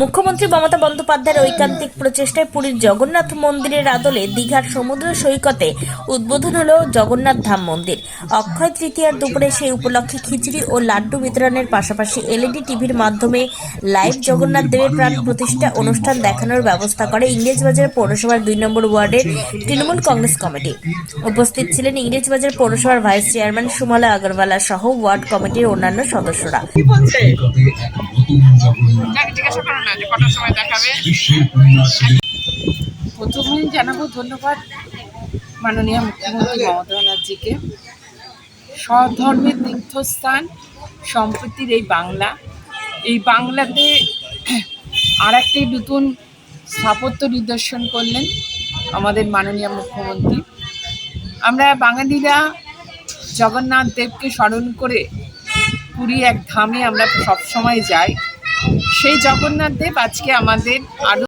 মুখ্যমন্ত্রী মমতা বন্দ্যোপাধ্যায়ের ঐকান্তিক প্রচেষ্টায় পুরীর জগন্নাথ মন্দিরের আদলে দীঘার সমুদ্র সৈকতে উদ্বোধন হল জগন্নাথ ধাম মন্দির। অক্ষয় তৃতীয়ার দুপুরে সেই উপলক্ষে খিচড়ি ও লাড্ডু বিতরণের পাশাপাশি এলইডি টিভির মাধ্যমে লাইভ জগন্নাথ দেবের প্রাণ প্রতিষ্ঠা অনুষ্ঠান দেখানোর ব্যবস্থা করে ইংরেজবাজার পৌরসভার দুই নম্বর ওয়ার্ডের তৃণমূল কংগ্রেস কমিটি। উপস্থিত ছিলেন ইংরেজবাজার পৌরসভার ভাইস চেয়ারম্যান সুমালা আগরওয়ালা সহ ওয়ার্ড কমিটির অন্যান্য সদস্যরা। না, যে কটার সময় দেখাবে? প্রথমেই জানাব ধন্যবাদ মাননীয় মুখ্যমন্ত্রী মমতা ব্যানার্জিকে। স্বধর্মের তীর্থস্থান সম্প্রতির এই বাংলা। এই বাংলাতে আর একটি নতুন স্থাপত্য নিদর্শন করলেন আমাদের মাননীয় মুখ্যমন্ত্রী। আমরা বাঙালিরা জগন্নাথ দেবকে স্মরণ করে পুরী এক ধামে আমরা সবসময় যাই। সেই জগন্নাথ দেব আজকে আমাদের আরও